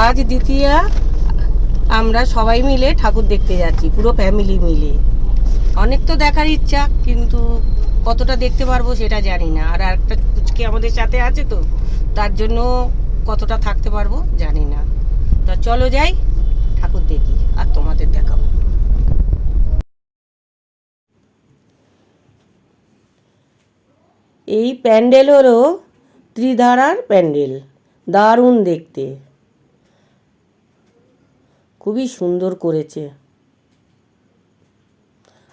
আজ দ্বিতীয়া, আমরা সবাই মিলে ঠাকুর দেখতে যাচ্ছি, পুরো ফ্যামিলি মিলে। অনেক তো দেখার ইচ্ছা, কিন্তু কতটা দেখতে পারব সেটা জানি না। আর একটা পুচকে আমাদের সাথে আছে তো, তার জন্য কতটা থাকতে পারব জানি না। তা চলো যাই, ঠাকুর দেখি, আর তোমাদের দেখাবো। এই প্যান্ডেল হলো ত্রিধারার প্যান্ডেল, দারুণ দেখতে। খুবই সুন্দর করেছে।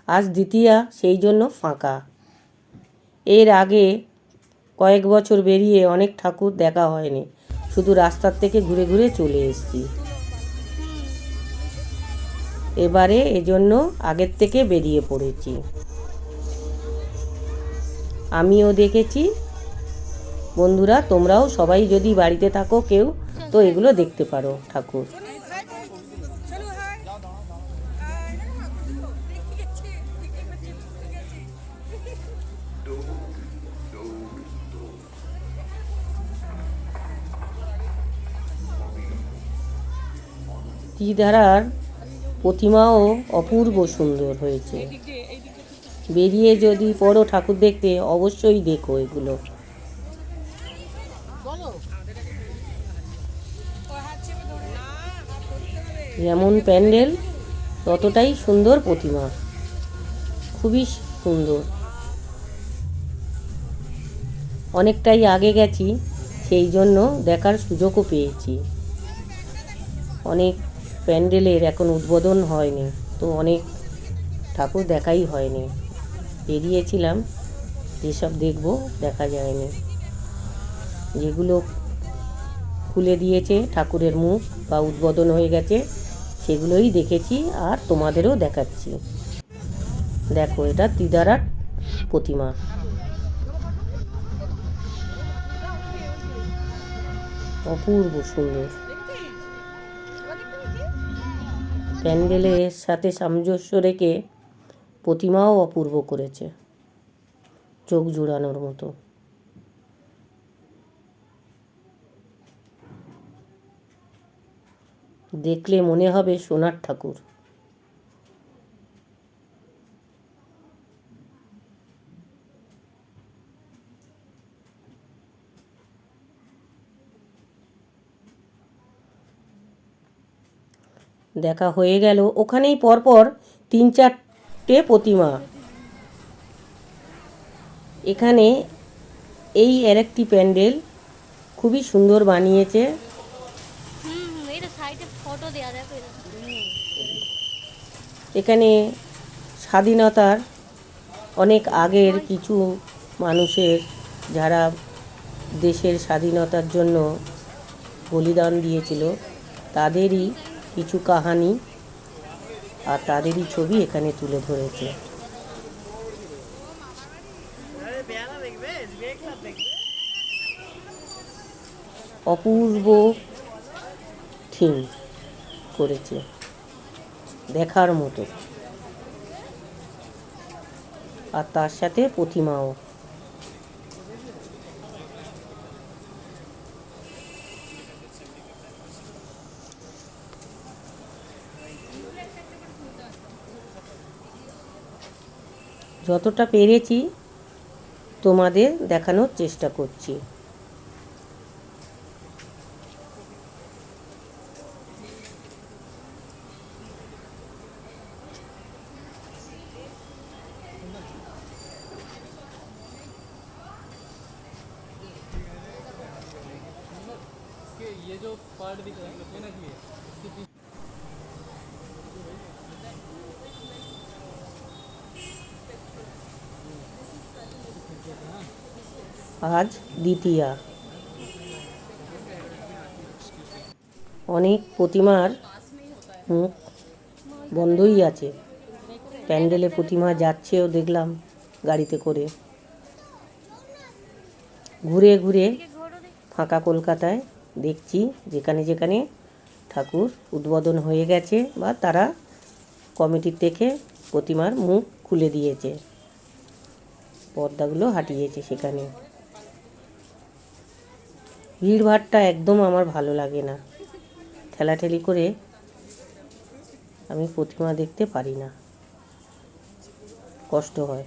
আজ দ্বিতীয়া, সেই জন্য ফাঁকা। এর আগে কয়েক বছর বেরিয়ে অনেক ঠাকুর দেখা হয়নি। শুধু রাস্তার থেকে ঘুরে ঘুরে চলে এসেছি। এবারে এজন্য আগের থেকে বেরিয়ে পড়েছি। আমিও দেখেছি। বন্ধুরা, তোমরাও সবাই যদি বাড়িতে থাকো কেউ, তো এগুলো দেখতে পারো ঠাকুর। ত্রিধারার প্রতিমাও অপূর্ব সুন্দর হয়েছে। বেরিয়ে যদি পড়ো ঠাকুর দেখতে, অবশ্যই দেখো এগুলো। যেমন প্যান্ডেল, ততটাই সুন্দর প্রতিমা। খুবই সুন্দর। অনেকটাই আগে গেছি, সেই জন্য দেখার সুযোগও পেয়েছি। অনেক প্যান্ডেলের এখন উদ্বোধন হয়নি, তো অনেক ঠাকুর দেখাই হয়নি। বেরিয়েছিলাম, যেসব দেখব দেখা যায়নি। যেগুলো খুলে দিয়েছে ঠাকুরের মুখ বা উদ্বোধন হয়ে গেছে, সেগুলোই দেখেছি আর তোমাদেরও দেখাচ্ছি। দেখো, এটা তিদারার প্রতিমা। অপূর্ব সুন্দর। প্যান্ডেলের সাথে সামঞ্জস্য রেখে প্রতিমাও অপূর্ব করেছে, চোখ জুড়ানোর মতো। দেখলে মনে হবে সোনার ঠাকুর। দেখা হয়ে গেল। ওখানেই পরপর তিন চারটে প্রতিমা। এখানে এই আর একটি প্যান্ডেল খুবই সুন্দর বানিয়েছে। এখানে স্বাধীনতার অনেক আগের কিছু মানুষের যারা দেশের স্বাধীনতার জন্য বলিদান দিয়েছিল তাদেরই কিছু কাহানি আর তাদেরই ছবি এখানে তুলে ধরেছে। অপূর্ব থিম করেছে দেখার মতো। আর তার সাথে প্রতিমাও। যতটা পেরেছি তোমাদের দেখানোর চেষ্টা করছি। আজ দ্বিতীয়া। অনেক প্রতিমার মুখ বন্ধই আছে। প্যান্ডেলে প্রতিমা যাচ্ছেও দেখলাম গাড়িতে করে। ঘুরে ঘুরে ফাঁকা কলকাতায় দেখছি যেখানে যেখানে ঠাকুর উদ্বোধন হয়ে গেছে বা তারা কমিটির থেকে প্রতিমার মুখ খুলে দিয়েছে। পর্দাগুলো হাঁটিয়েছে সেখানে। ভিড়ভাড়টা একদম আমার ভালো লাগে না। ঠেলাঠেলি করে আমি প্রতিমা দেখতে পারি না। কষ্ট হয়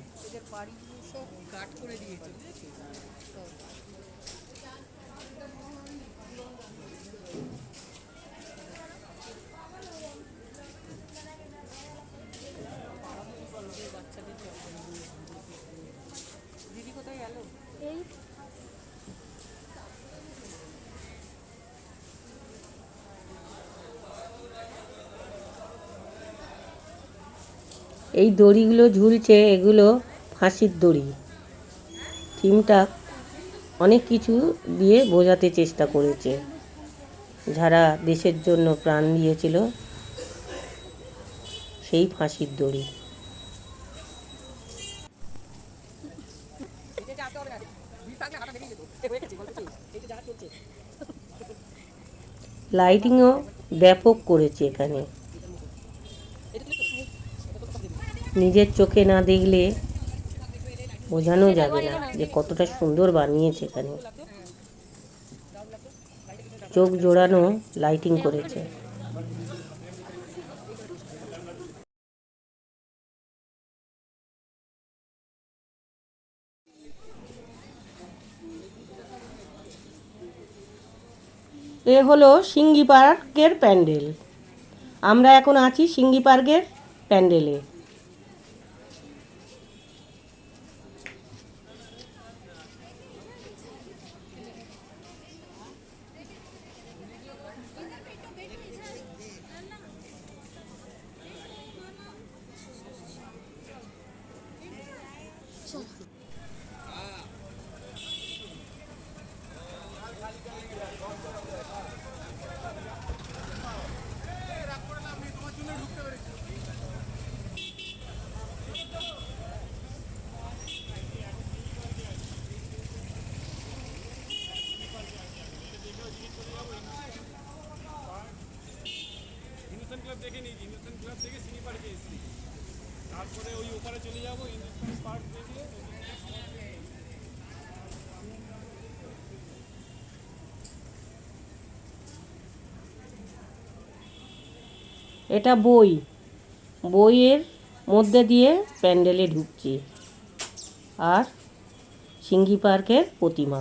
এই এই দড়িগুলো ঝুলছে, এগুলো ফাঁসির দড়ি। থিমটা অনেক কিছু দিয়ে বোঝাতে চেষ্টা করেছে। যারা দেশের জন্য প্রাণ দিয়েছিল, সেই ফাঁসির দড়ি। লাইটিংও ব্যাপক করেছে এখানে। নিজের চোখে না দেখলে বোঝানো যাবে না যে কতটা সুন্দর বানিয়েছে এখানে। চোখ জোড়ানো লাইটিং করেছে। এ হলো সিঙ্গি পার্কের প্যান্ডেল। আমরা এখন আছি সিঙ্গি পার্কের প্যান্ডেলে। এটা বই। বইয়ের মধ্যে দিয়ে প্যান্ডেলে ঢুকছে। আর সিঙ্গি পার্কের প্রতিমা।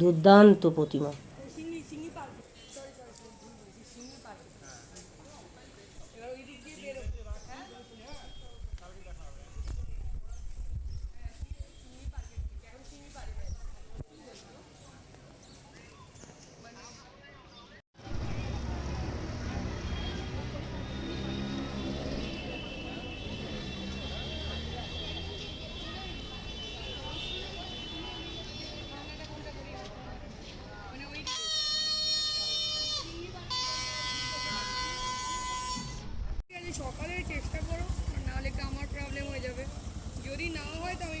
দুর্দান্ত প্রতিমা ঠিক আছে সকালে চেষ্টা করো নাহলে কি আমার প্রবলেম হয়ে যাবে যদি না হয় তো আমি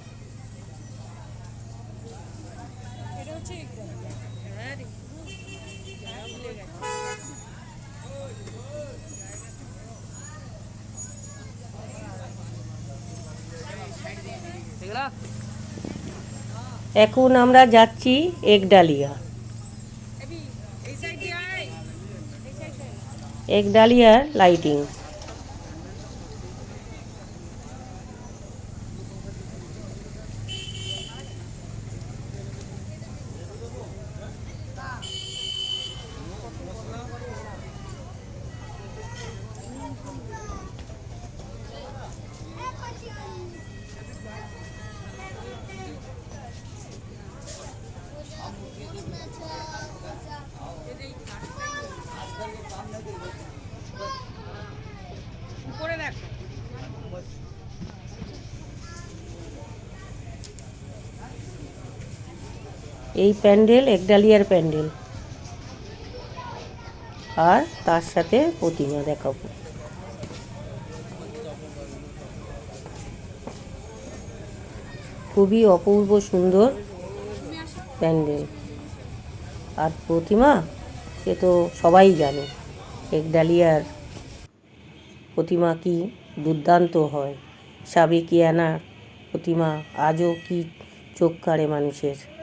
এটা হচ্ছে হ্যাঁ রে ভুলে গেছি এখন আমরা যাচ্ছি একডালিয়া। ডালিয়া এক দিয়ে একডালিয়ার লাইটিং এই প্যান্ডেল একডালিয়ার প্যান্ডেল। আর তার সাথে প্রতিমা দেখাবো। খুবই অপূর্ব সুন্দর প্যান্ডেল। আর প্রতিমা, সে তো সবাই জানে একডালিয়ার প্রতিমা কি দুর্দান্ত হয়। সাবেকিয়ানা প্রতিমা আজও কি চোখ কাড়ে মানুষের।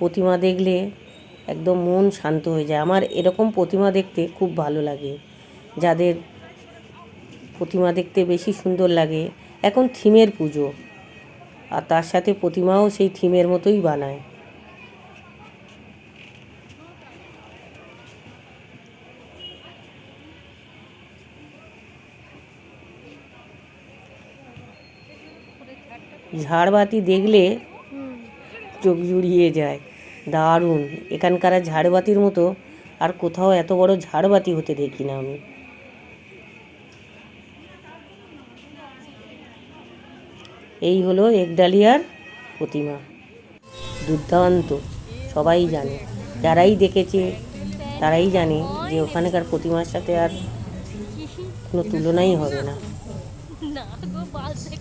প্রতিমা দেখলে একদম মন শান্ত হয়ে যায়। আমার এরকম প্রতিমা দেখতে খুব ভালো লাগে। যাদের প্রতিমা দেখতে বেশি সুন্দর লাগে এখন থিমের পুজো। আর তার সাথে প্রতিমাও সেই থিমের মতোই বানায়। ঝাড়বাতি দেখলে চোখ জুড়িয়ে যায়। দারুণ। এখানকার ঝাড়বাতির মতো আর কোথাও এত বড় ঝাড়বাতি হতে দেখি না আমি। এই হলো একডালিয়ার প্রতিমা। দুর্দান্ত, সবাই জানে। যারাই দেখেছে, তারাই জানে যে ওখানকার প্রতিমার সাথে আর কোনো তুলনাই হবে না।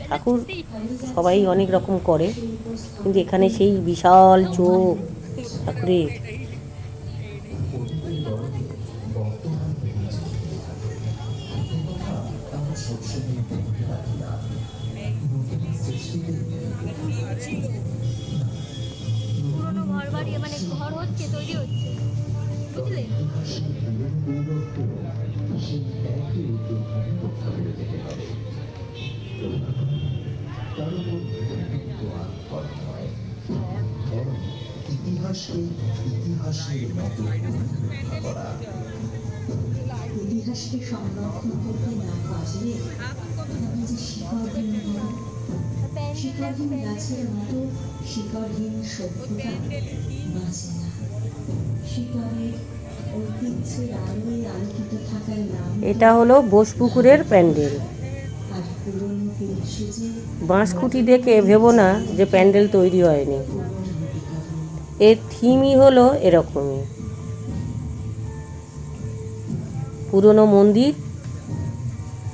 ঠাকুর সবাই অনেক রকম করে, কিন্তু এখানে সেই বিশাল চোখ। ঠাকুরের পুরোনো ঘর বাড়ি মানে ঘর হচ্ছে তৈরি হচ্ছে। বুঝলে? ইতিহাসকে ইতিহাসের মতো করা ইতিহাসকে সংরক্ষণ করতে না পারলে যে শিকড়হীন শিকড়হীন গাছের মতো শিকড়হীন সভ্যতা বাঁচে না। শিকড়ের ঐতিহ্যের আলোয় আলোকিত থাকার নাম এটা হলো বোসপুকুরের প্যান্ডেল। বাঁশকুটি দেখে ভেবো না যে প্যান্ডেল তৈরি হয়নি। এর থিমই হলো এরকমই। পুরনো মন্দির,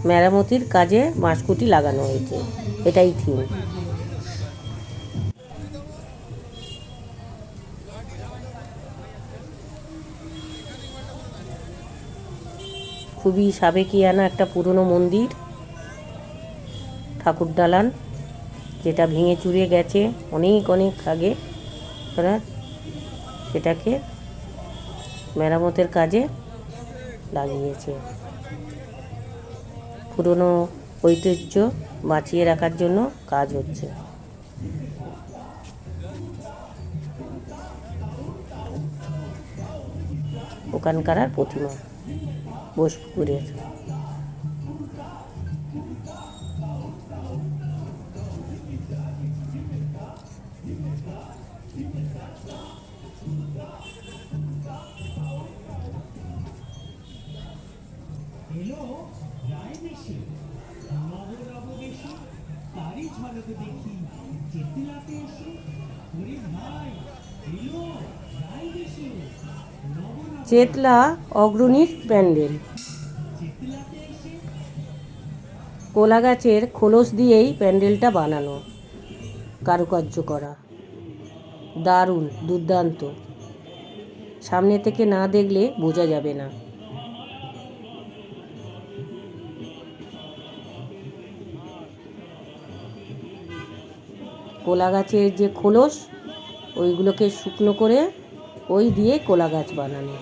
মেরামতির কাজে বাঁশকুটি লাগানো হয়েছে। এটাই থিম। খুবই সাবেকিয়ানা একটা পুরনো মন্দির, ঠাকুর দালান, যেটা ভেঙে চুরে গেছে অনেক অনেক আগে। ওরা সেটাকে মেরামতের কাজে লাগিয়েছে। পুরনো ঐতিহ্য বাঁচিয়ে রাখার জন্য কাজ হচ্ছে। ওখানকার প্রতিমা বোসপুকুরের তারই ঝলক দেখি এসে ওরে ভাই এলো দেশে চেতলা অগ্রণীর প্যান্ডেল। কোলা গাছের খোলস দিয়েই প্যান্ডেলটা বানানো কারুকার্য করা। দারুণ দুর্দান্ত। সামনে থেকে না দেখলে বোঝা যাবে না। কোলা গাছের যে খোলস ওইগুলোকে শুকনো করে ওই দিয়ে কোলা গাছ বানানো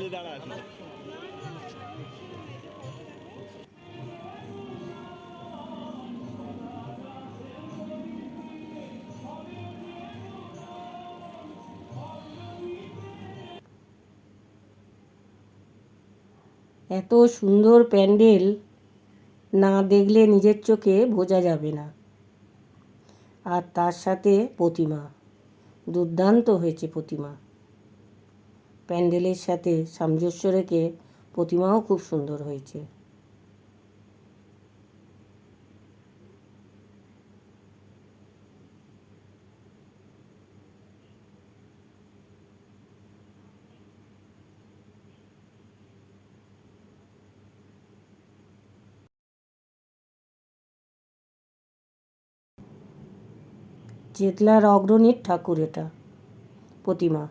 এত সুন্দর প্যান্ডেল না দেখলে নিজের চোখে বোঝা যাবে না। আর তার সাথে প্রতিমা। দুর্দান্ত হয়েছে প্রতিমা। প্যান্ডেলের সাথে সামঞ্জস্য রেখে প্রতিমাও খুব সুন্দর হয়েছে। চেতলার অগ্রণীর ঠাকুর এটা প্রতিমা।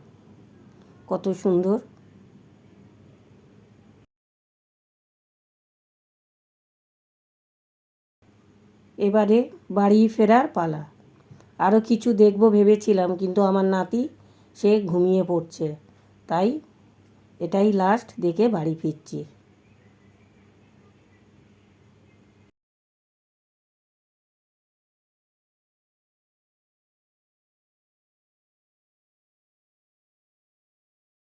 কত সুন্দর। এবারে বাড়ি ফেরার পালা। আরও কিছু দেখব ভেবেছিলাম, কিন্তু আমার নাতি, সে ঘুমিয়ে পড়ছে। তাই এটাই লাস্ট দেখে বাড়ি ফিরছি।